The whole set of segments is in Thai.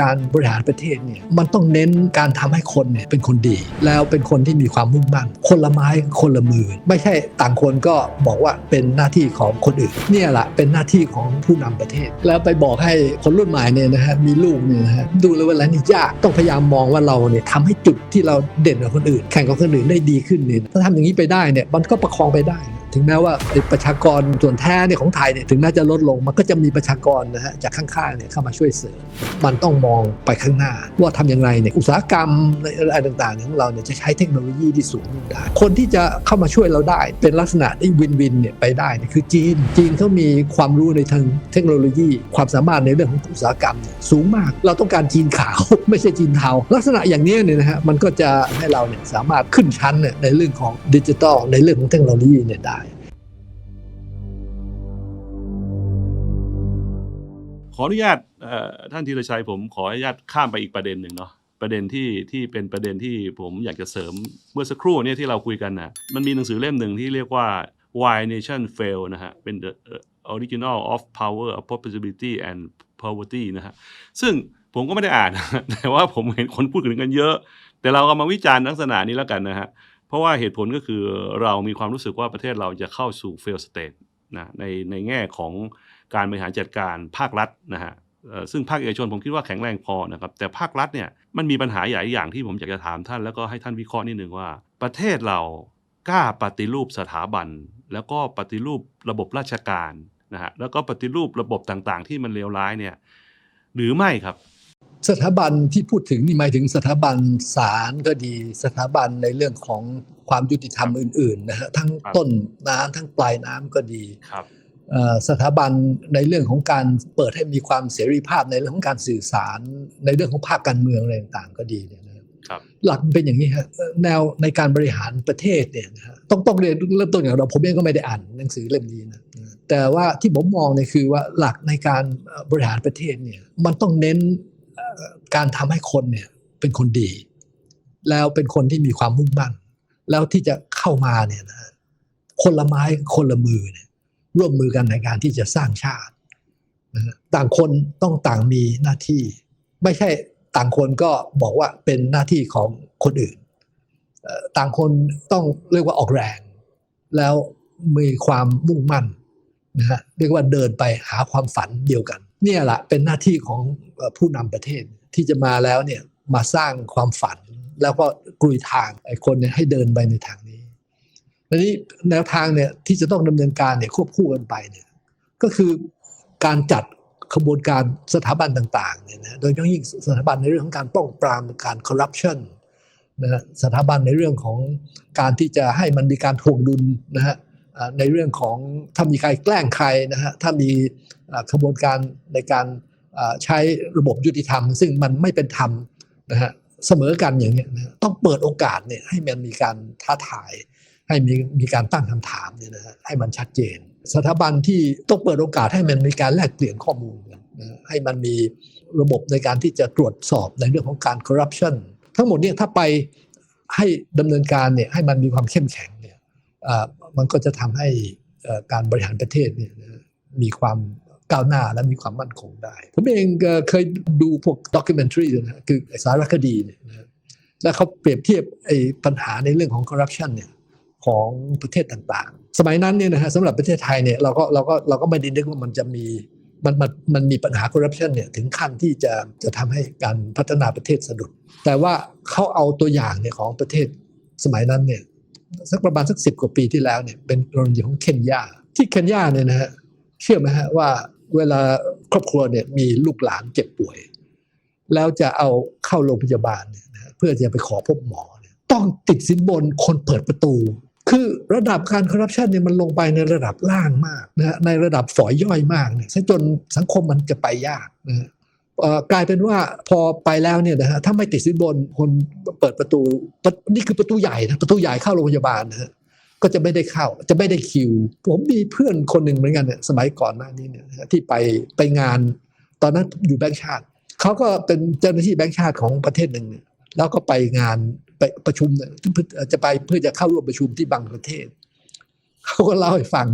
การบริหารประเทศเนี่ยมันต้องเน้นการทำให้คนเนี่ยเป็นคนดี แล้วเป็นคนที่มีความมุ่งมั่น คนละไม้คนละมือ ไม่ใช่ต่างคนก็บอกว่าเป็นหน้าที่ของคนอื่นเนี่ยแหละเป็นหน้าที่ของผู้นำประเทศ แล้วไปบอกให้คนรุ่นใหม่เนี่ยนะฮะมีลูกเนี่ยนะฮะดูเลยว่าแล้วนี่ยากต้องพยายามมองว่าเราเนี่ยทำให้จุดที่เราเด่นกว่าคนอื่น แข่งกับคนอื่นได้ดีขึ้นเนี่ยถ้าทำอย่างนี้ไปได้เนี่ยมันก็ประคองไปได้ ถึงแม้ว่าประชากรส่วนแท้เนี่ยของไทยเนี่ยถึงแม้จะลดลงมันก็จะมีประชากรนะฮะจากข้างๆเนี่ยเข้ามาช่วยเสริมมันต้องมองไปข้างหน้า ว่าทำอย่างไรเนี่ยอุตสาหกรรมอะไรต่างๆของเราเนี่ยจะใช้เทคโนโลยีที่สูงได้คนที่จะเข้ามาช่วยเราได้ เป็นลักษณะที่วินวินเนี่ยไปได้เนี่ยคือจีน จีนเขามีความรู้ในทางเทคโนโลยี ความสามารถในเรื่องของอุตสาหกรรมเนี่ยสูงมาก เราต้องการจีนขาวไม่ใช่จีนเทาลักษณะอย่างนี้เนี่ยนะฮะมันก็จะให้เราเนี่ยสามารถขึ้นชั้นเนี่ยในเรื่องของดิจิทัลในเรื่องของเทคโนโลยีเนี่ยได้ ออนุญาตท่านธีรชัยผมขออนุญาตข้ามไปอีกประเด็นหนึ่งเนาะประเด็นที่ที่เป็นประเด็นที่ผมอยากจะเสริมเมื่อสักครู่เนี่ยที่เราคุยกันนะมันมีหนังสือเล่มหนึ่งที่เรียกว่า Why Nation Fail นะฮะเป็น the original of power of possibility and poverty นะฮะซึ่งผมก็ไม่ได้อ่าน แต่ว่าผมเห็นคนพูดถึงกันเยอะ แต่เราก็มาวิจารณ์ลักษณะนี้แล้วกันนะฮะเพราะว่าเหตุผลก็คือเรามีความรู้สึกว่าประเทศเราจะเข้าสู่ fail state นะในในแง่ของ การบริหารจัดการภาครัฐนะฮะเอ่อซึ่งภาคเอกชนผมคิดว่าแข็งแรงพอนะครับแต่ภาครัฐเนี่ยมันมีปัญหาใหญ่อย่างที่ผมอยากจะถามท่าน แล้วก็ให้ท่านวิเคราะห์นิดนึงว่า ประเทศเรากล้าปฏิรูปสถาบัน แล้วก็ปฏิรูประบบราชการนะฮะแล้วก็ปฏิรูประบบต่างๆ ที่มันเลวร้ายเนี่ยหรือไม่ครับ สถาบันที่พูดถึงนี่หมายถึงสถาบันศาลก็ดีสถาบันในเรื่องของความยุติธรรมอื่นๆนะฮะทั้งครับต้นน้ำทั้งปลายน้ำก็ดีครับเอ่อ สถาบันในเรื่องของการเปิดให้มีความเสรีภาพในเรื่องของการสื่อสาร ในเรื่องของภาคการเมืองอะไรต่างๆก็ดีเนี่ยนะครับครับหลักมันเป็นอย่างนี้ฮะเอ่อแนวในการบริหารประเทศเนี่ยนะฮะต้องต้องเรียนเริ่มต้นอย่างเราผมเองก็ไม่ได้อ่านหนังสือเล่มนี้นะแต่ว่าที่ผมมองเนี่ยคือว่าหลักในการเอ่อบริหารประเทศเนี่ยมันต้องเน้นเอ่อการทำให้คนเนี่ยเป็นคนดี แล้วเป็นคนที่มีความมุ่งมั่น แล้วที่จะเข้ามาเนี่ยนะฮะคนละไม้คนละมือเนี่ย ร่วมมือกันในการที่จะสร้างชาติต่างคนต้องต่างมีหน้าที่ ไม่ใช่ต่างคนก็บอกว่าเป็นหน้าที่ของคนอื่น ต่างคนต้องเรียกว่าออกแรง แล้วมีความมุ่งมั่นนะฮะเรียกว่าเดินไปหาความฝันเดียวกัน เนี่ยแหละเป็นหน้าที่ของผู้นำประเทศที่จะมาแล้วเนี่ยมาสร้างความฝัน แล้วก็กลุยทางไอ้คนเนี่ยให้เดินไปในทางนี้ ทีนี้แนวทางเนี่ยที่จะต้องดำเนินการเนี่ยควบคู่กันไปเนี่ยก็คือการจัดขบวนการสถาบันต่างๆเนี่ยนะโดยเฉพาะยิ่งสถาบันในเรื่องของการป้องปรามการคอร์รัปชันนะฮะสถาบันในเรื่องของการที่จะให้มันมีการทวงดุลนะฮะในเรื่องของถ้ามีใครแกล้งใครนะฮะถ้ามีขบวนการในการใช้ระบบยุติธรรม ซึ่งมันไม่เป็นธรรมนะฮะเสมอกันอย่างเงี้ยนะฮะต้องเปิดโอกาสเนี่ยให้มันมีการท้าทาย ให้มีมีการตั้งคำถามเนี่ยนะฮะให้มันชัดเจน สถาบันที่ต้องเปิดโอกาสให้มันมีการแลกเปลี่ยนข้อมูลนะให้มันมีระบบในการที่จะตรวจสอบในเรื่องของการคอร์รัปชันทั้งหมดเนี่ยถ้าไปให้ดำเนินการเนี่ยให้มันมีความเข้มแข็งเนี่ยมันก็จะทำให้การบริหารประเทศเนี่ยมีความก้าวหน้าและมีความมั่นคงได้ ผมเองเคยดูพวกด็อกิเมนทรีนะฮะคือสารคดีเนี่ยนะแล้วเขาเปรียบเทียบไอ้ปัญหาในเรื่องของคอร์รัปชันเนี่ย ของประเทศต่างๆ สมัยนั้นเนี่ยนะฮะสำหรับประเทศไทยเนี่ยเราก็เราก็เราก็ไม่ได้นึกว่ามันจะมีมันมันมันมีปัญหาคอร์รัปชันเนี่ยถึงขั้นที่จะจะทำให้การพัฒนาประเทศสะดุด แต่ว่าเขาเอาตัวอย่างเนี่ยของประเทศสมัยนั้นเนี่ยสักประมาณสักสิบกว่าปีที่แล้วเนี่ยเป็นกรณีของเคนยาที่เคนยาเนี่ยนะฮะเชื่อไหมฮะว่าเวลาครอบครัวเนี่ยมีลูกหลานเจ็บป่วย แล้วจะเอาเข้าโรงพยาบาลเนี่ยนะเพื่อจะไปขอพบหมอ ต้องติดสินบนคนเปิดประตู คือระดับการคอร์รัปชันเนี่ยมันลงไปในระดับล่างมากนะฮะในระดับฝอยย่อยมากเนี่ยจนสังคมมันจะไปยากนะฮะกลายเป็นว่าพอไปแล้วเนี่ยนะฮะถ้าไม่ติดสินบนคนเปิดประตูนี่คือประตูใหญ่นะประตูใหญ่เข้าโรงพยาบาลนะฮะก็จะไม่ได้เข้าจะไม่ได้คิว ผมมีเพื่อนคนหนึ่งเหมือนกันเนี่ยสมัยก่อนหน้านี้เนี่ยที่ไปไปงาน ตอนนั้นอยู่แบงค์ชาติเขาก็เป็นเจ้าหน้าที่แบงค์ชาติของประเทศหนึ่งแล้วก็ไปงาน ไปประชุมเนี่ยจะไปเพื่อจะเข้าร่วมประชุมที่บางประเทศเขาก็เล่าให้ฟัง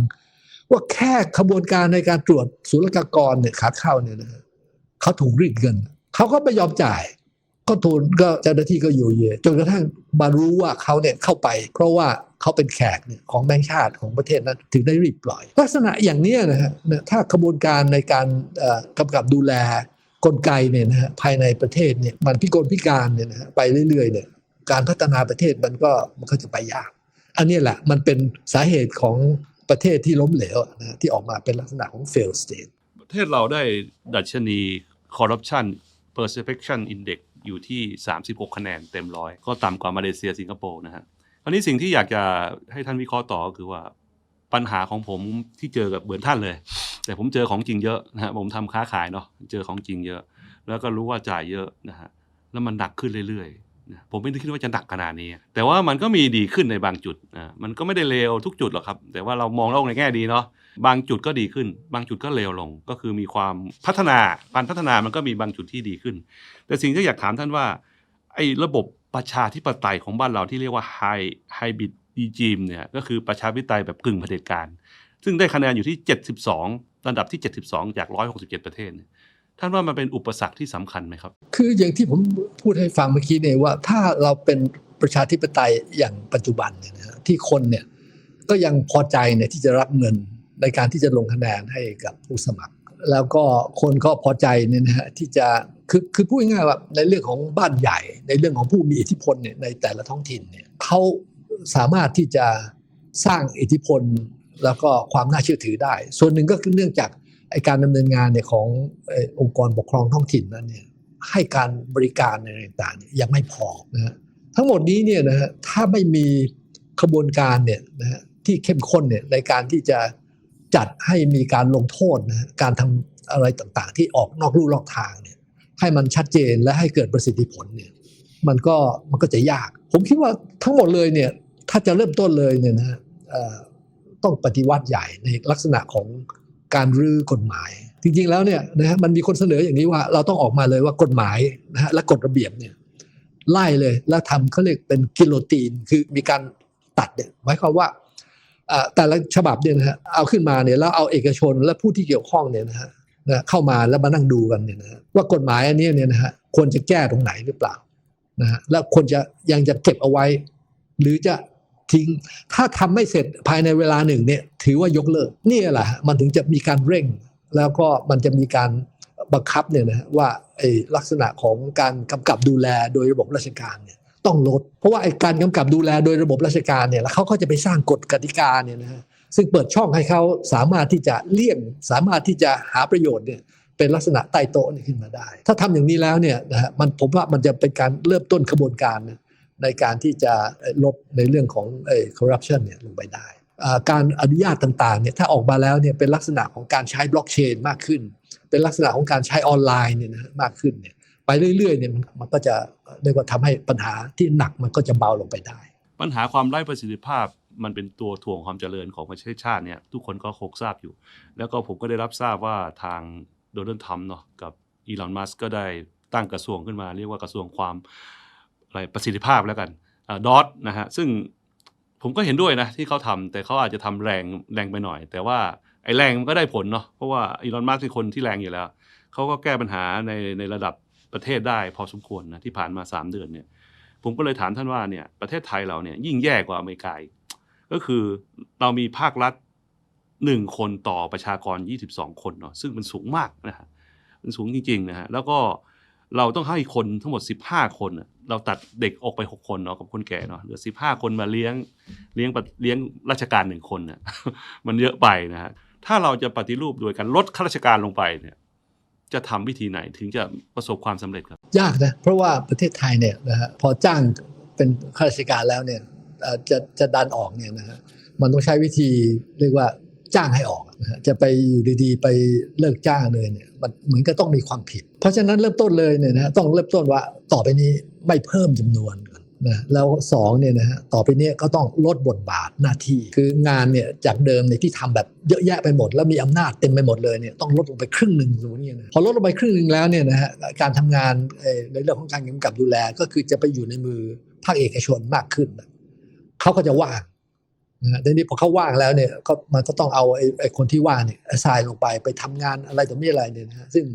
ว่าแค่ขบวนการในการตรวจศุลกากรเนี่ยขาเข้าเนี่ยนะเขาถูกรีดเงินเขาก็ไม่ยอมจ่าย ก็ทูลก็เจ้าหน้าที่ก็อยู่เย่จนกระทั่งมารู้ว่าเขาเนี่ยเข้าไป เพราะว่าเขาเป็นแขกเนี่ยของแบงค์ชาติของประเทศนั้นถึงได้รีบปล่อย ลักษณะอย่างนี้นะฮะถ้ากระบวนการในการกำกับดูแลกลไกเนี่ยนะฮะภายในประเทศเนี่ยมันพิกลพิการเนี่ยนะฮะไปเรื่อยๆเนี่ย การพัฒนาประเทศมันก็มันก็จะไปยาก อันนี้แหละมันเป็นสาเหตุของประเทศที่ล้มเหลวนะที่ออกมาเป็นลักษณะของ fail state ประเทศเราได้ดัชนี corruption perception index อยู่ที่ 36 คะแนนเต็มร้อยก็ต่ำกว่ามาเลเซียสิงคโปร์นะฮะคราวนี้สิ่งที่อยากจะให้ท่านวิเคราะห์ต่อก็คือว่าปัญหาของผมที่เจอกับเหมือนท่านเลย แต่ผมเจอของจริงเยอะนะฮะผมทำค้าขายเนาะเจอของจริงเยอะ แล้วก็รู้ว่าจ่ายเยอะนะฮะแล้วมันหนักขึ้นเรื่อยๆ ผมไม่ได้คิดว่าจะหนักขนาดนี้ แต่ว่ามันก็มีดีขึ้นในบางจุดนะมันก็ไม่ได้เลวทุกจุดหรอกครับ แต่ว่าเรามองโลกในแง่ดีเนาะบางจุดก็ดีขึ้น บางจุดก็เลวลง ก็คือมีความพัฒนาการพัฒนามันก็มีบางจุดที่ดีขึ้น แต่สิ่งที่อยากถามท่านว่าไอ้ระบบประชาธิปไตยของบ้านเราที่เรียกว่าไฮไฮบิดดีจีมเนี่ยก็คือประชาธิปไตยแบบกึ่งเผด็จการ ซึ่งได้คะแนนอยู่ที่ 72 ระดับที่ 72 จาก 167 ประเทศเนี่ย ท่านว่ามันเป็นอุปสรรคที่สำคัญไหมครับ คืออย่างที่ผมพูดให้ฟังเมื่อกี้เนี่ยว่าถ้าเราเป็นประชาธิปไตยอย่างปัจจุบันเนี่ยนะฮะที่คนเนี่ยก็ยังพอใจเนี่ยที่จะรับเงินในการที่จะลงคะแนนให้กับผู้สมัคร แล้วก็คนก็พอใจเนี่ยนะฮะที่จะคือคือพูดง่ายๆว่าในเรื่องของบ้านใหญ่ ในเรื่องของผู้มีอิทธิพลเนี่ยในแต่ละท้องถิ่นเนี่ยเขาสามารถที่จะสร้างอิทธิพลแล้วก็ความน่าเชื่อถือได้ ส่วนหนึ่งก็คือเนื่องจาก ไอการดำเนินงานเนี่ยขององค์กรปกครองท้องถิ่นนั้นเนี่ยให้การบริการในต่างๆเนี่ยยังไม่พอนะฮะทั้งหมดนี้เนี่ยนะฮะถ้าไม่มีขบวนการเนี่ยนะฮะที่เข้มข้นเนี่ยในการที่จะจัดให้มีการลงโทษนะการทำอะไรต่างๆ ที่ออกนอกลู่นอกทางเนี่ยให้มันชัดเจนและให้เกิดประสิทธิผลเนี่ยมันก็มันก็จะยาก ผมคิดว่าทั้งหมดเลยเนี่ยถ้าจะเริ่มต้นเลยเนี่ยนะฮะต้องปฏิวัติใหญ่ในลักษณะของ การรื้อกฎหมาย จริงๆแล้วเนี่ยนะฮะมันมีคนเสนออย่างนี้ว่าเราต้องออกมาเลยว่ากฎหมายนะฮะและกฎระเบียบเนี่ยไล่เลยแล้วทำเขาเรียกเป็นกิโลตีน คือมีการตัดเนี่ยหมายความว่าแต่ละฉบับเนี่ยนะฮะเอาขึ้นมาเนี่ยแล้วเอาเอกชนและผู้ที่เกี่ยวข้องเนี่ยนะฮะนะเข้ามาแล้วมานั่งดูกันเนี่ยนะฮะว่ากฎหมายอันนี้เนี่ยนะฮะควรจะแก้ตรงไหนหรือเปล่านะฮะแล้วควรจะยังจะเก็บเอาไว้ หรือจะ ทิ้ง ถ้าทำไม่เสร็จภายในเวลาหนึ่งเนี่ยถือว่ายกเลิกนี่แหละมันถึงจะมีการเร่ง แล้วก็มันจะมีการบังคับเนี่ยนะว่าไอ้ลักษณะของการกำกับดูแลโดยระบบราชการเนี่ยต้องลด เพราะว่าไอ้การกำกับดูแลโดยระบบราชการเนี่ยแล้วเขาก็จะไปสร้างกฎกติกาเนี่ยนะฮะซึ่งเปิดช่องให้เขาสามารถที่จะเลี่ยงสามารถที่จะหาประโยชน์เนี่ยเป็นลักษณะใต้โต๊ะนี่ขึ้นมาได้ ถ้าทำอย่างนี้แล้วเนี่ยนะฮะมันผมว่ามันจะเป็นการเริ่มต้นขบวนการนะ ในการที่จะลดในเรื่องของคอร์รัปชันเนี่ยลงไปได้ การอนุญาตต่างๆเนี่ยถ้าออกมาแล้วเนี่ยเป็นลักษณะของการใช้บล็อกเชนมากขึ้น เป็นลักษณะของการใช้ออนไลน์เนี่ยนะมากขึ้นเนี่ยไปเรื่อยๆเนี่ยมันก็จะเรียกว่าทำให้ปัญหาที่หนักมันก็จะเบาลงไปได้ ปัญหาความไร้ประสิทธิภาพมันเป็นตัวถ่วงความเจริญของประเทศชาติเนี่ยทุกคนก็คงทราบอยู่ แล้วก็ผมก็ได้รับทราบว่าทางโดนัลด์ทรัมป์เนาะกับอีลอนมัสก็ได้ตั้งกระทรวงขึ้นมา เรียกว่ากระทรวงความ อะไรประสิทธิภาพแล้วกันดอทนะฮะซึ่งผมก็เห็นด้วยนะที่เขาทำแต่เขาอาจจะทำแรงแรงไปหน่อย แต่ว่าไอ้แรงมันก็ได้ผลเนาะเพราะว่าอีลอนมัสเป็นคนที่แรงอยู่แล้วเขาก็แก้ปัญหาในในระดับประเทศได้พอสมควรนะที่ผ่านมาสามเดือนเนี่ย ผมก็เลยถามท่านว่าเนี่ยประเทศไทยเราเนี่ยยิ่งแย่กว่าอเมริกาก็คือเรามีภาครัฐหนึ่งคนต่อประชากร 22 คนเนาะซึ่งมันสูงมากนะฮะมันสูงจริงๆนะฮะแล้วก็เราต้องให้คนทั้งหมด 15 คน เราตัดเด็กออกไป6คนเนาะกับคนแก่เนาะเหลือ15คนมาเลี้ยงเลี้ยงปะเลี้ยงราชการหนึ่งคนเนี่ยมันเยอะไปนะฮะถ้าเราจะปฏิรูปโดยการลดข้าราชการลงไปเนี่ย จะทำวิธีไหนถึงจะประสบความสำเร็จครับ ยากนะเพราะว่าประเทศไทยเนี่ยนะฮะพอจ้างเป็นข้าราชการแล้วเนี่ยจะจะดันออกเนี่ยนะฮะมันต้องใช้วิธีเรียกว่า จ้างให้ออกจะไปอยู่ดีๆ ไปเลิกจ้างเลยเนี่ยมันเหมือนก็ต้องมีความผิด เพราะฉะนั้นเริ่มต้นเลยเนี่ยนะต้องเริ่มต้นว่าต่อไปนี้ไม่เพิ่มจำนวนก่อนนะแล้วสองเนี่ยนะฮะต่อไปนี้ก็ต้องลดบทบาทหน้าที่คืองานเนี่ยจากเดิมเนี่ยที่ทำแบบเยอะแยะไปหมด แล้วมีอำนาจเต็มไปหมดเลยเนี่ยต้องลดลงไปครึ่งหนึ่งสมมติเนี่ยนะพอลดลงไปครึ่งหนึ่งแล้วเนี่ยนะฮะการทำงานในเรื่องของการกำกับดูแลก็คือจะไปอยู่ในมือภาคเอกชนมากขึ้นเขาก็จะว่าง นะฮะทีนี้พอเขาว่างแล้วเนี่ยก็มันก็ต้องเอาไอ้ไอ้คนที่ว่างเนี่ยสายลงไปไปทำงานอะไรต่อม่อะไรเนี่ยนะซึ่ง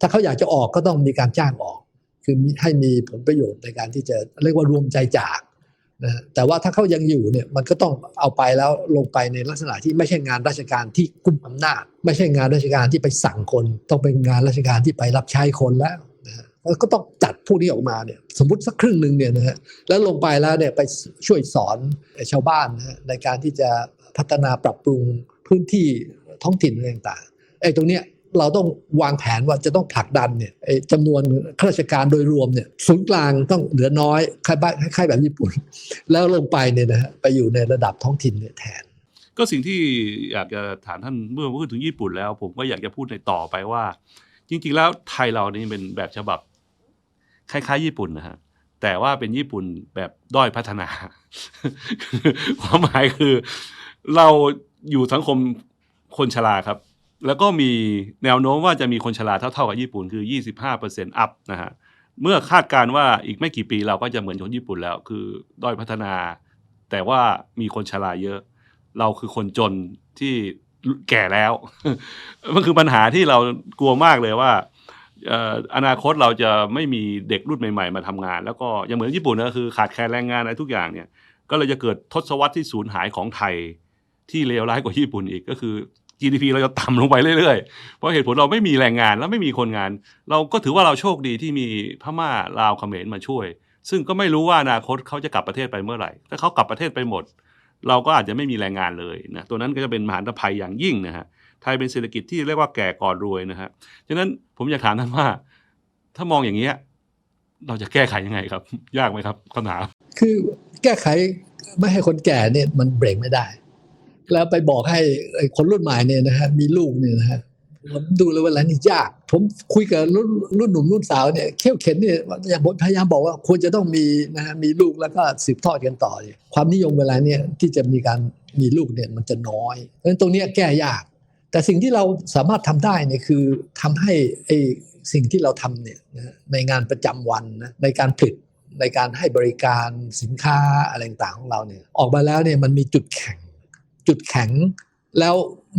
ถ้าเขาอยากจะออกก็ต้องมีการจ้างออก คือให้มีผลประโยชน์ในการที่จะเรียกว่ารวมใจจากนะแต่ว่าถ้าเขายังอยู่เนี่ยมันก็ต้องเอาไปแล้วลงไปในลักษณะที่ไม่ใช่งานราชการที่กุมอำนาจ ไม่ใช่งานราชการที่ไปสั่งคน ต้องเป็นงานราชการที่ไปรับใช้คนแล้ว แล้วก็ต้องจัดพวกนี้ออกมาเนี่ยสมมติสักครึ่งหนึ่งเนี่ยนะฮะแล้วลงไปแล้วเนี่ยไปช่วยสอนชาวบ้านนะฮะในการที่จะพัฒนาปรับปรุงพื้นที่ท้องถิ่นอะไรต่างๆไอ้ตรงเนี้ยเราต้องวางแผนว่าจะต้องผลักดันเนี่ยไอ้จำนวนข้าราชการโดยรวมเนี่ยศูนย์กลางต้องเหลือน้อยคล้ายบ้านคล้ายแบบญี่ปุ่น แล้วลงไปเนี่ยนะฮะไปอยู่ในระดับท้องถิ่นเนี่ยแทน ก็สิ่งที่อยากจะถามท่านเมื่อพูดถึงญี่ปุ่นแล้ว ผมก็อยากจะพูดในต่อไปว่า จริง ๆ แล้วไทยเรานี่เป็นแบบฉบับ คล้ายๆ ญี่ปุ่นนะฮะแต่ว่าเป็นญี่ปุ่นแบบด้อยพัฒนา ความหมายคือเราอยู่สังคมคนชราครับ แล้วก็มีแนวโน้มว่าจะมีคนชราเท่าๆกับญี่ปุ่นคือ 25%อัพนะฮะเมื่อคาดการว่าอีกไม่กี่ปีเราก็จะเหมือนคนญี่ปุ่นแล้ว คือด้อยพัฒนา แต่ว่ามีคนชราเยอะ เราคือคนจนที่แก่แล้ว มันคือปัญหาที่เรากลัวมากเลยว่า อนาคตเราจะไม่มีเด็กรุ่นใหม่ ๆ มาทำงาน แล้วก็ยังเหมือนญี่ปุ่นนะคือขาดแคลนแรงงานอะไรทุกอย่างเนี่ย ก็เลยจะเกิดทศวรรษที่สูญหายของไทย ที่เลวร้ายกว่าญี่ปุ่นอีกก็คือ GDP เราจะต่ำลงไปเรื่อยๆ เพราะเหตุผลเราไม่มีแรงงานแล้วไม่มีคนงาน เราก็ถือว่าเราโชคดีที่มีพม่าลาวเขมรมาช่วย ซึ่งก็ไม่รู้ว่าอนาคตเขาจะกลับประเทศไปเมื่อไหร่ ถ้าเขากลับประเทศไปหมด เราก็อาจจะไม่มีแรงงานเลยนะตัวนั้นก็จะเป็นมหันภัยอย่างยิ่งนะฮะ ไทยเป็นเศรษฐกิจที่เรียกว่าแก่ก่อนรวยนะฮะฉะนั้นผมอยากถามท่านว่า ถ้ามองอย่างเงี้ยเราจะแก้ไขยังไงครับ ยากไหมครับคำถามคือแก้ไขไม่ให้คนแก่เนี่ยมันเบรกไม่ได้ แล้วไปบอกให้คนรุ่นใหม่เนี่ยนะฮะมีลูกเนี่ยนะฮะผมดูเลยว่าแล้วนี่ยาก ผมคุยกับรุ่นรุ่นหนุ่มรุ่นสาวเนี่ยเขี่ยวเข็นเนี่ยอย่างผมพยายามบอกว่าควรจะต้องมีนะฮะมีลูกแล้วก็สืบทอดกันต่อ ความนิยมเวลาเนี่ยที่จะมีการมีลูกเนี่ยมันจะน้อยเพราะฉะนั้นตรงนี้แก้ยาก แต่สิ่งที่เราสามารถทำได้เนี่ยคือทำให้ไอ้สิ่งที่เราทำเนี่ยในงานประจำวันนะในการผลิตในการให้บริการสินค้าอะไรต่างของเราเนี่ยออกมาแล้วเนี่ยมันมีจุดแข็ง จุดแข็งแล้ว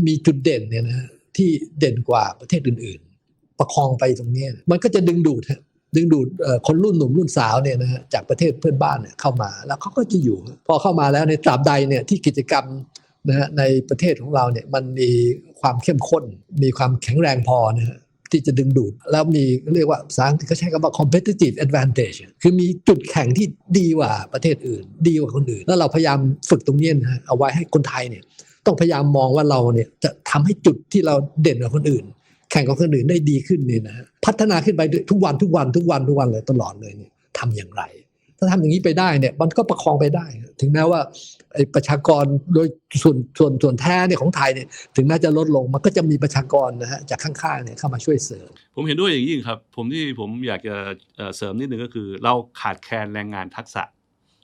มีจุดเด่นเนี่ยนะที่เด่นกว่าประเทศอื่น ๆ ประคองไปตรงนี้มันก็จะดึงดูดฮะดึงดูดคนรุ่นหนุ่มรุ่นสาวเนี่ยนะฮะจากประเทศเพื่อนบ้านเนี่ยเข้ามาแล้วเขาก็จะอยู่ พอเข้ามาแล้วในตราบใดเนี่ยที่กิจกรรม นะฮะในประเทศของเราเนี่ยมันมีความเข้มข้น มีความแข็งแรงพอนะฮะที่จะดึงดูด แล้วมีเรียกว่าภาษาอังกฤษเขาใช้คำว่า competitive advantage คือมีจุดแข่งที่ดีกว่าประเทศอื่น ดีกว่าคนอื่น แล้วเราพยายามฝึกตรงนี้นะเอาไว้ให้คนไทยเนี่ยต้องพยายามมองว่าเราเนี่ยจะทำให้จุดที่เราเด่นกว่าคนอื่น แข่งกับคนอื่นได้ดีขึ้นเนี่ยนะพัฒนาขึ้นไปทุกวันทุกวันทุกวันทุกวันเลยตลอดเลยเนี่ยทำอย่างไร ถ้าทำอย่างนี้ไปได้เนี่ยมันก็ประคองไปได้ ถึงแม้ว่า ไอ้ประชากรโดยส่วนส่วนส่วนแท้เนี่ยของไทยเนี่ยถึงแม้จะลดลงมันก็จะมีประชากรนะฮะจากข้างๆเนี่ยเข้ามาช่วยเสริม ผมเห็นด้วยอย่างยิ่งครับ ผมที่ผมอยากจะเสริมนิดนึงก็คือ เราขาดแคลนแรงงานทักษะ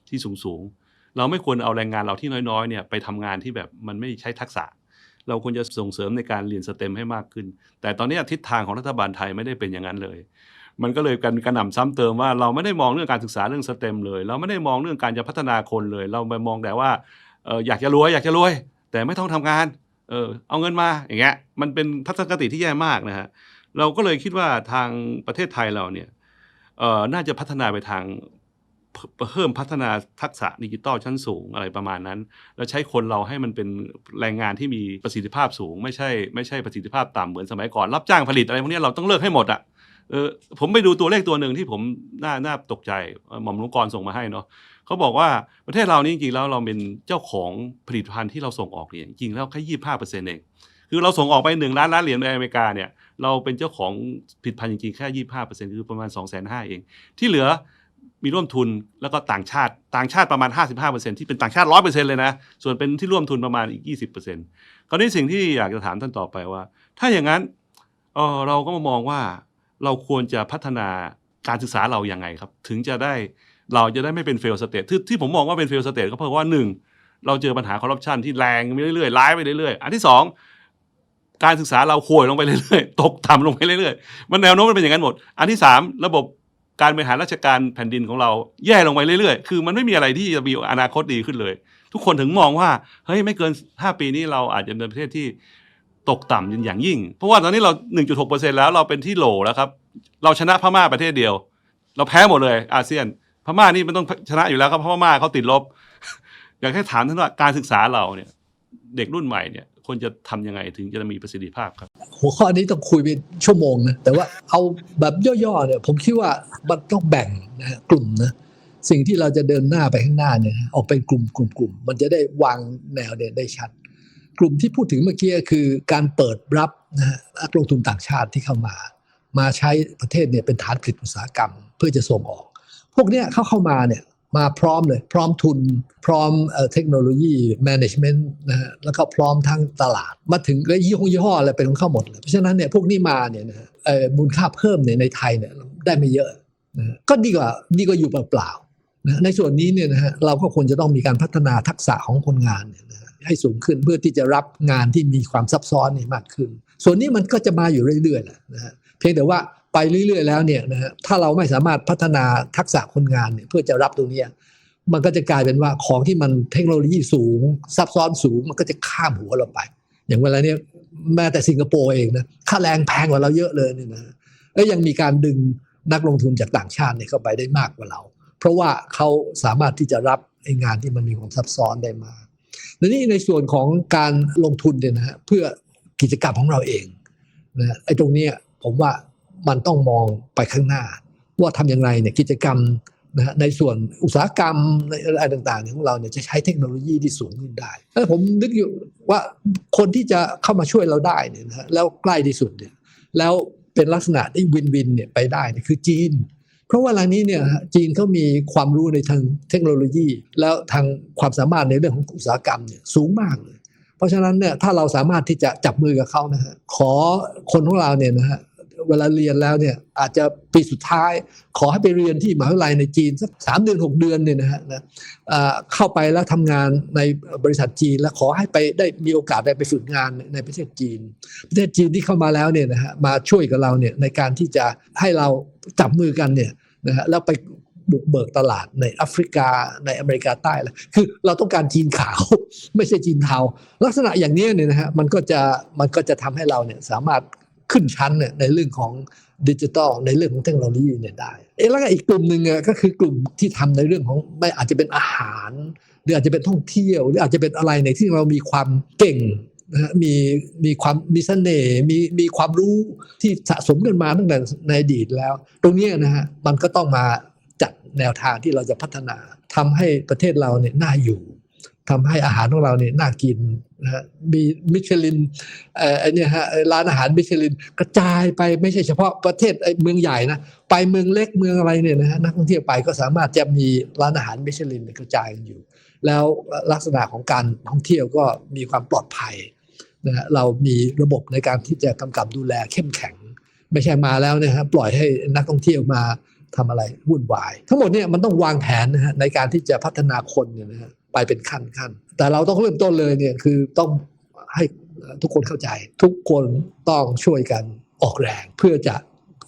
ที่สูงสูงๆเราไม่ควรเอาแรงงานเราที่น้อยๆเนี่ยไปทำงานที่แบบมันไม่ใช้ทักษะ เราควรจะส่งเสริมในการเรียนสเต็มให้มากขึ้น แต่ตอนนี้ทิศทางของรัฐบาลไทยไม่ได้เป็นอย่างนั้นเลย มันก็เลยกันกระหน่ำซ้ำเติมว่าเราไม่ได้มองเรื่องการศึกษาเรื่องสเต็มเลย เราไม่ได้มองเรื่องการจะพัฒนาคนเลย เราไปมองแต่ว่าอออยากจะรวยอยากจะรวย แต่ไม่ต้องทำงานเออเอาเงินมาอย่างเงี้ยมันเป็นทัศนคติที่แย่มากนะฮะเราก็เลยคิดว่าทางประเทศไทยเราเนี่ยเอ่อน่าจะพัฒนาไปทางเพิ่มพัฒนาทักษะดิจิตอลชั้นสูงอะไรประมาณนั้น แล้วใช้คนเราให้มันเป็นแรงงานที่มีประสิทธิภาพสูง ไม่ใช่ไม่ใช่ประสิทธิภาพต่ำเหมือนสมัยก่อน รับจ้างผลิตอะไรพวกนี้เราต้องเลิกให้หมดอะ เออผมไปดูตัวเลขตัวหนึ่งที่ผมน่าน่าตกใจหม่อมหลวงกรส่งมาให้เนาะเขาบอกว่าประเทศเรานี่จริงๆแล้วเราเป็นเจ้าของผลิตภัณฑ์ที่เราส่งออกเนี่ยจริงๆแล้วแค่ยี่ห้าเปอร์เซ็นต์เองคือเราส่งออกไปหนึ่งล้านล้านเหรียญในอเมริกาเนี่ยเราเป็นเจ้าของผลิตภัณฑ์จริงๆแค่ยี่ห้าเปอร์เซ็นต์คือประมาณสองแสนห้าเอง ที่เหลือมีร่วมทุนแล้วก็ต่างชาติต่างชาติประมาณห้าสิบห้าเปอร์เซ็นต์ที่เป็นต่างชาติร้อยเปอร์เซ็นต์เลยนะ ส่วนเป็นที่ร่วมทุนประมาณอีกยี่สิบเปอร์เซ็นต์คราวนี้สิ่งที่อยากจะถามท่านต่อไปว่า ถ้าอย่างนั้นเออเราก็มามองว่า เราควรจะพัฒนาการศึกษาเราอย่างไงครับ ถึงจะได้เราจะได้ไม่เป็นเฟลสเตทที่ที่ผมมองว่าเป็นเฟลสเตทก็เพราะว่าหนึ่งเราเจอปัญหาคอร์รัปชันที่แรงไปเรื่อยๆร้ายไปเรื่อยๆ อันที่สองการศึกษาเราโวยลงไปเรื่อยๆ ตกต่ำลงไปเรื่อยๆ มันแนวโน้มมันเป็นอย่างนั้นหมด อันที่สามระบบการบริหารราชการแผ่นดินของเราแย่ลงไปเรื่อยๆ คือมันไม่มีอะไรที่จะมีอนาคตดีขึ้นเลย ทุกคนถึงมองว่าเฮ้ยไม่เกินห้าปีนี้เราอาจจะเป็นประเทศที่ ตกต่ำอย่างยิ่ง เพราะว่าตอนนี้เรา 1.6%แล้วเราเป็นที่โหลแล้วครับ เราชนะพม่าประเทศเดียว เราแพ้หมดเลยอาเซียน พม่านี่มันต้องชนะอยู่แล้วครับเพราะพม่าเขาติดลบ อยากให้ถามท่านว่าการศึกษาเราเนี่ย เด็กรุ่นใหม่เนี่ยควรจะทำยังไงถึงจะมีประสิทธิภาพครับ หัวข้อนี้ต้องคุยเป็นชั่วโมงนะแต่ว่าเอาแบบย่อๆเนี่ย ผมคิดว่ามันต้องแบ่งนะกลุ่มนะสิ่งที่เราจะเดินหน้าไปข้างหน้าเนี่ยออกเป็นกลุ่มกลุ่มกลุ่มมันจะได้วางแนวเนี่ยได้ชัด กลุ่มที่พูดถึงเมื่อกี้คือการเปิดรับนะฮะลงทุนต่างชาติที่เข้ามา มาใช้ประเทศเนี่ยเป็นฐานผลิตอุตสาหกรรม เพื่อจะส่งออก พวกเนี้ยเข้าเข้ามาเนี่ยมาพร้อมเลย พร้อมทุน พร้อมเทคโนโลยีแมネจเมนต์นะฮะแล้วก็พร้อมทั้งตลาด มาถึงแล้วยี่ห้อยี่ห้ออะไรเป็นของเข้าหมดเลยเพราะฉะนั้นเนี่ยพวกนี้มาเนี่ยนะฮะมูลค่าเพิ่มเนี่ยในไทยเนี่ยได้ไม่เยอะนะฮะก็ดีกว่าดีกว่าอยู่เปล่าๆนะในส่วนนี้เนี่ยนะฮะเราก็ควรจะต้องมีการพัฒนาทักษะของคนงานเนี่ยนะฮะ ให้สูงขึ้นเพื่อที่จะรับงานที่มีความซับซ้อนนี่มากขึ้น ส่วนนี้มันก็จะมาอยู่เรื่อยๆแหละนะฮะเพียงแต่ว่าไปเรื่อยๆแล้วเนี่ยนะฮะถ้าเราไม่สามารถพัฒนาทักษะคนงานเนี่ยเพื่อจะรับตรงนี้มันก็จะกลายเป็นว่าของที่มันเทคโนโลยีสูง ซับซ้อนสูง มันก็จะข้ามหัวเราไป อย่างเวลาเนี้ยแม้แต่สิงคโปร์เองนะค่าแรงแพงกว่าเราเยอะเลยเนี่ยนะแล้วยังมีการดึงนักลงทุนจากต่างชาติเนี่ยเข้าไปได้มากกว่าเรา เพราะว่าเขาสามารถที่จะรับงานที่มันมีความซับซ้อนได้มาก และนี่ในส่วนของการลงทุนเนี่ยนะฮะเพื่อกิจกรรมของเราเองนะไอ้ตรงนี้ผมว่ามันต้องมองไปข้างหน้า ว่าทำอย่างไรเนี่ยกิจกรรมนะในส่วนอุตสาหกรรมในอะไรต่างๆของเราเนี่ยจะใช้เทคโนโลยีที่สูงขึ้นได้แล้วผมนึกอยู่ว่าคนที่จะเข้ามาช่วยเราได้เนี่ยนะแล้วใกล้ที่สุดเนี่ยแล้วเป็นลักษณะที่วินวินเนี่ยไปได้เนี่ยคือจีน เพราะว่าเวลานี้เนี่ยจีนเขามีความรู้ในทางเทคโนโลยี แล้วทางความสามารถในเรื่องของอุตสาหกรรมเนี่ยสูงมากเลย เพราะฉะนั้นเนี่ยถ้าเราสามารถที่จะจับมือกับเขานะฮะขอคนของเราเนี่ยนะฮะ เวลาเรียนแล้วเนี่ยอาจจะปีสุดท้าย ขอให้ไปเรียนที่มหาวิทยาลัยในจีนสักสามเดือนหกเดือนเนี่ยนะฮะเข้าไปแล้วทำงานในบริษัทจีน แล้วขอให้ไปได้มีโอกาสได้ไปฝึกงานในประเทศจีน ประเทศจีนที่เข้ามาแล้วเนี่ยนะฮะมาช่วยกับเราเนี่ยในการที่จะให้เราจับมือกันเนี่ยนะฮะแล้วไปบุกเบิกตลาดในแอฟริกาในอเมริกาใต้แล้วคือเราต้องการจีนขาวไม่ใช่จีนเทา ลักษณะอย่างนี้เนี่ยนะฮะมันก็จะมันก็จะทำให้เราเนี่ยสามารถ ขึ้นชั้นเนี่ยในเรื่องของดิจิทัลในเรื่องของเทคโนโลยีเนี่ยได้เอ๊ะแล้วก็อีกกลุ่มหนึ่งอะก็คือกลุ่มที่ทำในเรื่องของไม่อาจจะเป็นอาหาร หรืออาจจะเป็นท่องเที่ยว หรืออาจจะเป็นอะไรในที่เรามีความเก่งนะฮะมีมีความมีเสน่ห์มีมีความรู้ที่สะสมกันมาตั้งแต่ในอดีตแล้ว ตรงนี้นะฮะมันก็ต้องมาจัดแนวทางที่เราจะพัฒนาทำให้ประเทศเราเนี่ยน่าอยู่ทำให้อาหารของเราเนี่ยน่ากิน นะฮะมีมิชลินเอ่อไอเนี่ยฮะร้านอาหารมิชลินกระจายไปไม่ใช่เฉพาะประเทศไอเมืองใหญ่นะไปเมืองเล็กเมืองอะไรเนี่ยนะฮะนักท่องเที่ยวไปก็สามารถจะมีร้านอาหารมิชลินกระจายกันอยู่ แล้วลักษณะของการท่องเที่ยวก็มีความปลอดภัยนะฮะเรามีระบบในการที่จะกำกับดูแลเข้มแข็ง ไม่ใช่มาแล้วนะฮะปล่อยให้นักท่องเที่ยวมาทำอะไรวุ่นวาย ทั้งหมดเนี่ยมันต้องวางแผนนะฮะในการที่จะพัฒนาคนเนี่ยนะฮะ ไปเป็นขั้นขั้นแต่เราต้องเริ่มต้นเลยเนี่ยคือต้องให้ทุกคนเข้าใจ ทุกคนต้องช่วยกันออกแรง เพื่อจะ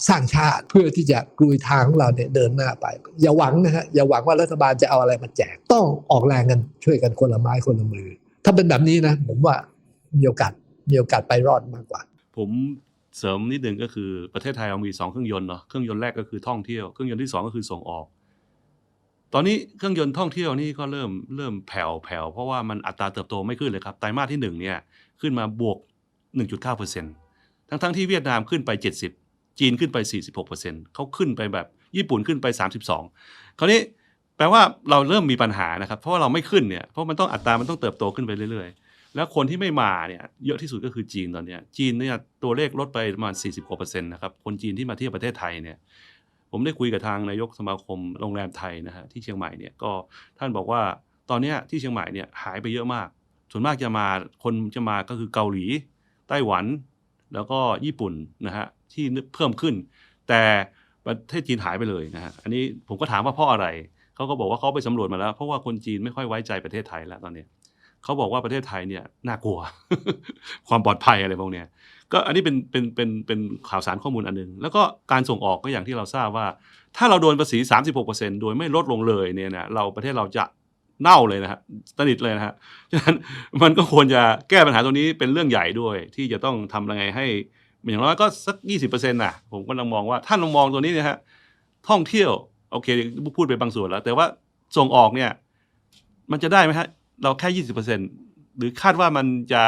สร้างชาติเพื่อที่จะกลุยทางของเราเนี่ยเดินหน้าไป อย่าหวังนะฮะอย่าหวังว่ารัฐบาลจะเอาอะไรมาแจก ต้องออกแรงกันช่วยกันคนละไม้คนละมือ ถ้าเป็นแบบนี้นะผมว่ามีโอกาสมีโอกาสไปรอดมากกว่า ผมเสริมนิดนึงก็คือประเทศไทยเรามีสองเครื่องยนต์เนาะเครื่องยนต์แรกก็คือท่องเที่ยวเครื่องยนต์ที่สองก็คือส่งออก ตอนนี้เครื่องยนต์ท่องเที่ยวนี่ก็เริ่มเริ่มแผ่วแผ่วเพราะว่ามันอัตราเติบโตไม่ขึ้นเลยครับไตรมาสที่หนึ่งเนี่ยขึ้นมาบวก 1.9%ทั้งทั้งที่เวียดนามขึ้นไป 70 จีนขึ้นไป 46%เขาขึ้นไปแบบญี่ปุ่นขึ้นไป 32 คราวนี้แปลว่าเราเริ่มมีปัญหานะครับ เพราะว่าเราไม่ขึ้นเนี่ยเพราะมันต้องอัตรามันต้องเติบโตขึ้นไปเรื่อยๆ แล้วคนที่ไม่มาเนี่ยเยอะที่สุดก็คือจีนตอนนี้จีนเนี่ยตัวเลขลดไปประมาณ40กว่าเปอร์เซ็นต์นะครับคนจีนที่มาเที่ยวประเทศไทยเนี่ย ผมได้คุยกับทางนายกสมาคมโรงแรมไทยนะฮะที่เชียงใหม่เนี่ยก็ท่านบอกว่าตอนนี้ที่เชียงใหม่เนี่ยหายไปเยอะมาก ส่วนมากจะมาคนจะมาก็คือเกาหลี ไต้หวัน แล้วก็ญี่ปุ่นนะฮะที่เพิ่มขึ้น แต่ประเทศจีนหายไปเลยนะฮะอันนี้ผมก็ถามว่าเพราะอะไรเขาก็บอกว่าเขาไปสำรวจมาแล้ว เพราะว่าคนจีนไม่ค่อยไว้ใจประเทศไทยแล้วตอนนี้เขาบอกว่าประเทศไทยเนี่ยน่ากลัว ความปลอดภัยอะไรพวกเนี้ย ก็อันนี้เป็นเป็นเป็นเป็นข่าวสารข้อมูลอันหนึงแล้วก็การส่งออกก็อย่างที่เราทราบว่า ถ้าเราโดนภาษี 36%โดยไม่ลดลงเลยเนี่ยนะเราประเทศเราจะเน่าเลยนะฮะสนิทเลยนะฮะฉะนั้นมันก็ควรจะแก้ปัญหาตรงนี้เป็นเรื่องใหญ่ด้วย ที่จะต้องทำยังไงให้อย่างน้อยก็สักยี่สิบเปอร์เซ็นต์นะผมก็ลังมองว่าท่านลองมองตัวนี้นะฮะท่องเที่ยวโอเคพูดไปบางส่วนแล้ว แต่ว่าส่งออกเนี่ย มันจะได้ไหมฮะเราแค่ยี่สิบเปอร์เซ็นหรือคาดว่ามันจะ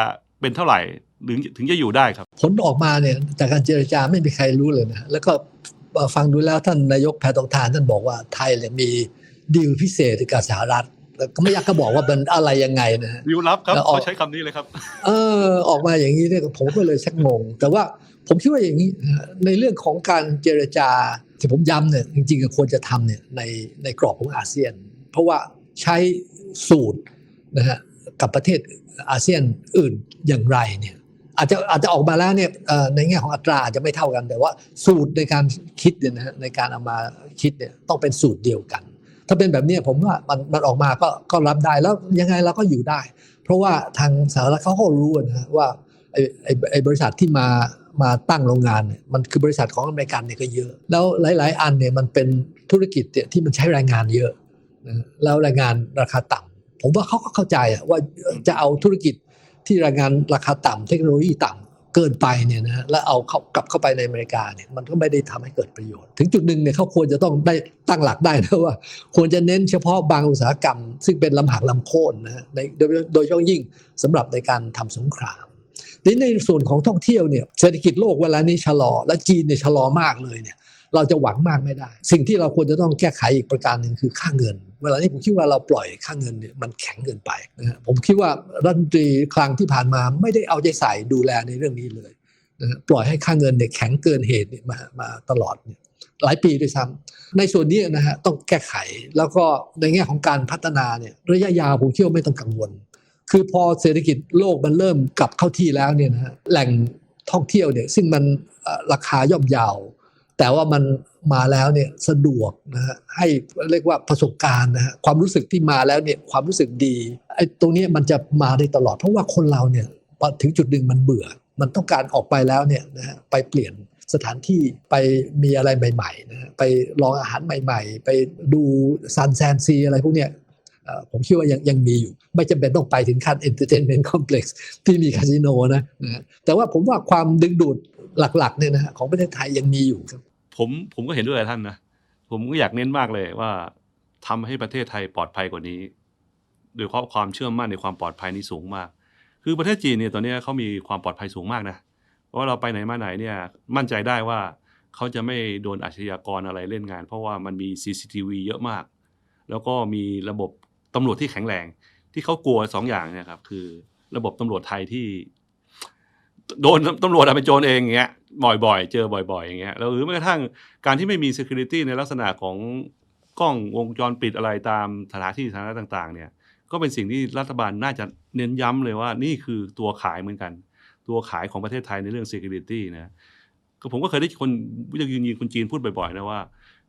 เป็นเท่าไหร่หรือถึงจะอยู่ได้ครับ ผลออกมาเนี่ยจากการเจรจาไม่มีใครรู้เลยนะแล้วก็เอ่อฟังดูแล้วท่านนายกแพทองทานท่านบอกว่าไทยเนี่ยมีดีลพิเศษกับสหรัฐแล้วก็ไม่อยากก็บอกว่ามันอะไรยังไงนะฮะวิวลับครับแล้วออกเขาใช้คำนี้เลยครับ เออออกมาอย่างนี้เนี่ยผมก็เลยชักงง แต่ว่าผมคิดว่าอย่างนี้นะฮะในเรื่องของการเจรจาที่ผมย้ำเนี่ยจริงๆก็ควรจะทำเนี่ยในในกรอบของอาเซียน เพราะว่าใช้สูตรนะฮะ กับประเทศอาเซียนอื่นอย่างไรเนี่ยอาจจะอาจจะออกมาแล้วเนี่ยในแง่ของอัตราอาจจะไม่เท่ากัน แต่ว่าสูตรในการคิดเนี่ยนะฮะในการเอามาคิดเนี่ยต้องเป็นสูตรเดียวกัน ถ้าเป็นแบบนี้ผมว่ามันมันออกมาก็ก็รับได้แล้วยังไงเราก็อยู่ได้ เพราะว่าทางสหรัฐเขาก็รู้นะว่าไอ้ไอ้ไอ้บริษัทที่มามาตั้งโรงงานเนี่ยมันคือบริษัทของอเมริกันเนี่ยก็เยอะ แล้วหลาย ๆ อันเนี่ยมันเป็นธุรกิจเนี่ยที่มันใช้แรงงานเยอะนะแล้วแรงงานราคาต่ำ ผมว่าเขาก็เข้าใจว่าจะเอาธุรกิจที่แรงงานราคาต่ำเทคโนโลยีต่ำเกินไปเนี่ยนะแล้วเอาเขากลับเข้าไปในอเมริกาเนี่ยมันก็ไม่ได้ทำให้เกิดประโยชน์ ถึงจุดหนึ่งเนี่ยเขาควรจะต้องได้ตั้งหลักได้นะว่า ควรจะเน้นเฉพาะบางอุตสาหกรรม ซึ่งเป็นลำหักลำโค่นนะในโดยโดยเฉพาะยิ่งสำหรับในการทำสงครามทีนี้ในส่วนของท่องเที่ยวเนี่ยเศรษฐกิจโลกเวลานี้ชะลอและจีนเนี่ยชะลอมากเลยเนี่ย เราจะหวังมากไม่ได้ สิ่งที่เราควรจะต้องแก้ไขอีกประการหนึ่งคือค่าเงิน เวลานี้ผมคิดว่าเราปล่อยค่าเงินเนี่ยมันแข็งเกินไปนะฮะผมคิดว่ารัฐมนตรีคลังที่ผ่านมาไม่ได้เอาใจใส่ดูแลในเรื่องนี้เลยนะปล่อยให้ค่าเงินเนี่ยแข็งเกินเหตุเนี่ยมามาตลอดเนี่ยหลายปีด้วยซ้ำในส่วนนี้นะฮะต้องแก้ไขแล้วก็ในแง่ของการพัฒนาเนี่ยระยะยาวผมเชื่อไม่ต้องกังวล คือพอเศรษฐกิจโลกมันเริ่มกลับเข้าที่แล้วเนี่ยนะฮะแหล่งท่องเที่ยวเนี่ยซึ่งมันราคาย่อมยาว แต่ว่ามันมาแล้วเนี่ยสะดวกนะฮะให้เรียกว่าประสบการณ์นะฮะความรู้สึกที่มาแล้วเนี่ยความรู้สึกดีไอ้ตรงนี้มันจะมาได้ตลอดเพราะว่าคนเราเนี่ยถึงจุดหนึ่งมันเบื่อ มันต้องการออกไปแล้วเนี่ยนะฮะไปเปลี่ยนสถานที่ไปมีอะไรใหม่ๆนะฮะไปลองอาหารใหม่ ๆ ไปดูซันแซนซีอะไรพวกเนี้ยผมคิดว่ายังยังมีอยู่ ไม่จำเป็นต้องไปถึงขั้น entertainment complex ที่มีคาสิโนนะแต่ว่าผมว่าความดึงดูด หลักๆเนี่ยนะฮะของประเทศไทยยังมีอยู่ครับ ผมผมก็เห็นด้วยท่านนะผมก็อยากเน้นมากเลยว่าทำให้ประเทศไทยปลอดภัยกว่านี้ โดยเฉพาะความเชื่อมั่นในความปลอดภัยนี่สูงมาก คือประเทศจีนเนี่ยตอนนี้เขามีความปลอดภัยสูงมากนะเพราะว่าเราไปไหนมาไหนเนี่ยมั่นใจได้ว่าเขาจะไม่โดนอาชญากรอะไรเล่นงาน เพราะว่ามันมี CCTV เยอะมาก แล้วก็มีระบบตำรวจที่แข็งแรง ที่เขากลัวสองอย่างเนี่ยครับคือระบบตำรวจไทยที่ โดนตำรวจเอาเปโจรเองอย่างเงี้ยบ่อยๆ เจอบ่อยๆอย่างเงี้ยแล้วหรือแม้กระทั่งการที่ไม่มี security ในลักษณะของกล้องวงจรปิดอะไรตามสถานที่สาธารณะต่างๆ เนี่ย ก็เป็นสิ่งที่รัฐบาลน่าจะเน้นย้ำเลยว่านี่คือตัวขายเหมือนกัน ตัวขายของประเทศไทยในเรื่อง security นะก็ผมก็เคยได้คนวิทยายืนคนจีนพูดบ่อยๆนะว่า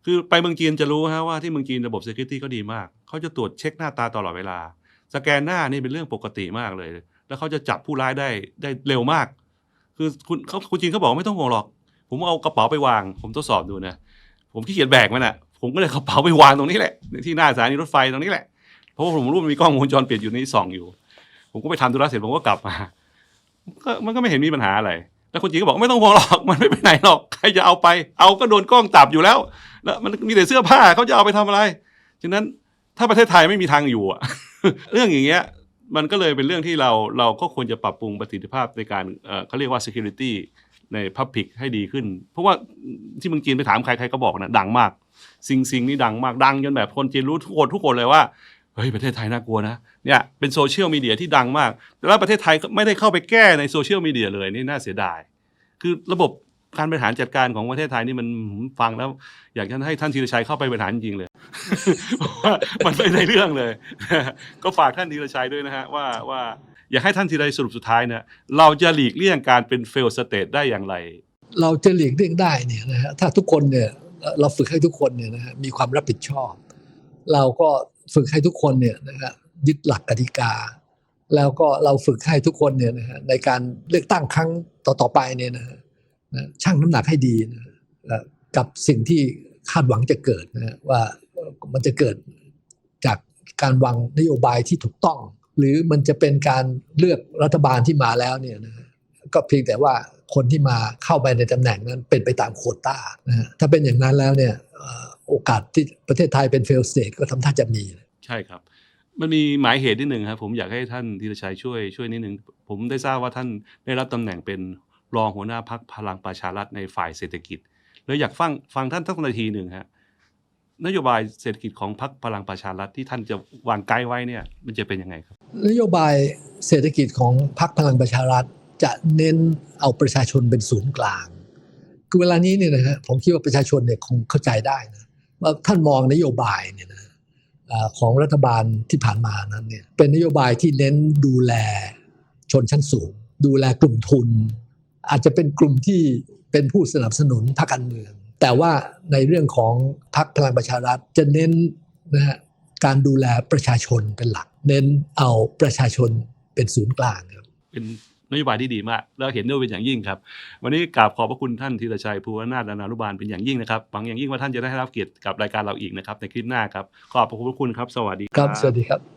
คือไปเมืองจีนจะรู้ฮะว่าที่เมืองจีนระบบ security ก็ดีมากเขาจะตรวจเช็คหน้าตาตลอดเวลา สแกนหน้านี่เป็นเรื่องปกติมากเลย แล้วเขาจะจับผู้ร้ายได้ได้เร็วมาก คือคุณเขาคุณจีนเขาบอกไม่ต้องห่วงหรอก ผมเอากระเป๋าไปวาง ผมทดสอบดูนะ ผมขี้เกียจแบกมันอะ ผมก็เลยกระเป๋าไปวางตรงนี้แหละ ที่หน้าสถานีรถไฟตรงนี้แหละ เพราะว่าผมรู้มันมีกล้องวงจรปิดอยู่ในส่องอยู่ ผมก็ไปทำธุระเสร็จผมก็กลับมา ก็มันก็ไม่เห็นมีปัญหาอะไร แล้วคนจีนก็บอกไม่ต้องห่วงหรอก มันไม่ไปไหนหรอก ใครจะเอาไป เอาก็โดนกล้องจับอยู่แล้ว แล้วมันมีแต่เสื้อผ้าเขาจะเอาไปทำอะไร ฉะนั้นถ้าประเทศไทยไม่มีทางอยู่อะเรื่องอย่างเงี้ย มันก็เลยเป็นเรื่องที่เราเราก็ควรจะปรับปรุงประสิทธิภาพในการเขาเรียกว่า security ใน Public ให้ดีขึ้น เพราะว่าที่เมืองจีนไปถามใครใครก็บอกนะดังมาก ซิงซิงนี่ดังมากดังจนแบบคนจีนรู้ทุกคนทุกคนเลยว่าเฮ้ยประเทศไทยน่ากลัวนะเนี่ยเป็นโซเชียลมีเดียที่ดังมาก แต่ว่าประเทศไทยก็ไม่ได้เข้าไปแก้ในโซเชียลมีเดียเลยนี่น่าเสียดาย คือระบบ การบริหารจัดการของประเทศไทยนี่มันฟังแล้ว อยากจะให้ท่านธีรชัยเข้าไปบริหารจริงเลยว่ามันไม่ได้เรื่องเลย ก็ฝากท่านธีรชัยด้วยนะฮะว่าว่าอยากให้ท่านธีรชัยสรุปสุดท้ายเนี่ยเราจะหลีกเลี่ยงการเป็น fail state ได้อย่างไร เราจะหลีกเลี่ยงได้เนี่ยนะฮะถ้าทุกคนเนี่ยเราฝึกให้ทุกคนเนี่ยนะฮะมีความรับผิดชอบ เราก็ฝึกให้ทุกคนเนี่ยนะฮะยึดหลักกติกา แล้วก็เราฝึกให้ทุกคนเนี่ยนะฮะในการเลือกตั้งครั้งต่อๆไปเนี่ยนะฮะ ชั่งน้ำหนักให้ดีนะกับสิ่งที่คาดหวังจะเกิดนะว่ามันจะเกิดจากการวางนโยบายที่ถูกต้อง หรือมันจะเป็นการเลือกรัฐบาลที่มาแล้วเนี่ยนะก็เพียงแต่ว่าคนที่มาเข้าไปในตำแหน่งนั้นเป็นไปตามโควต้านะถ้าเป็นอย่างนั้นแล้วเนี่ยโอกาสที่ประเทศไทยเป็นเฟลสเตทก็ทำท่าจะมี ใช่ครับ มันมีหมายเหตุนิดหนึ่งครับผมอยากให้ท่านธีรชัยช่วยช่วยนิดหนึ่งผมได้ทราบว่าท่านได้รับตำแหน่งเป็น รองหัวหน้าพักพลังประชารัฐในฝ่ายเศรษฐกิจเลยอยากฟังฟังท่านสักนาทีหนึ่งฮะนโยบายเศรษฐกิจของพรรคพลังประชารัฐที่ท่านจะวางไกด์ไว้เนี่ยมันจะเป็นยังไงครับ นโยบายเศรษฐกิจของพรรคพลังประชารัฐ จะเน้นเอาประชาชนเป็นศูนย์กลาง คือเวลานี้เนี่ยนะฮะผมคิดว่าประชาชนเนี่ยคงเข้าใจได้นะว่าท่านมองนโยบายเนี่ยนะของรัฐบาลที่ผ่านมานั้นเนี่ยเป็นนโยบายที่เน้นดูแลชนชั้นสูง ดูแลกลุ่มทุน อาจจะเป็นกลุ่มที่เป็นผู้สนับสนุนพรรคการเมือง แต่ว่าในเรื่องของพรรคพลังประชารัฐจะเน้นนะฮะการดูแลประชาชนเป็นหลัก เน้นเอาประชาชนเป็นศูนย์กลางครับเป็นนโยบายที่ดีมาก แล้วเห็นด้วยเป็นอย่างยิ่งครับ วันนี้กราบขอบพระคุณท่านธีรชัยภูวนาถนานุบาลเป็นอย่างยิ่งนะครับหวังอย่างยิ่งว่าท่านจะได้รับเกียรติกับรายการเราอีกนะครับในคลิปหน้าครับขอบพระคุณครับ สวัสดีครับ สวัสดีครับ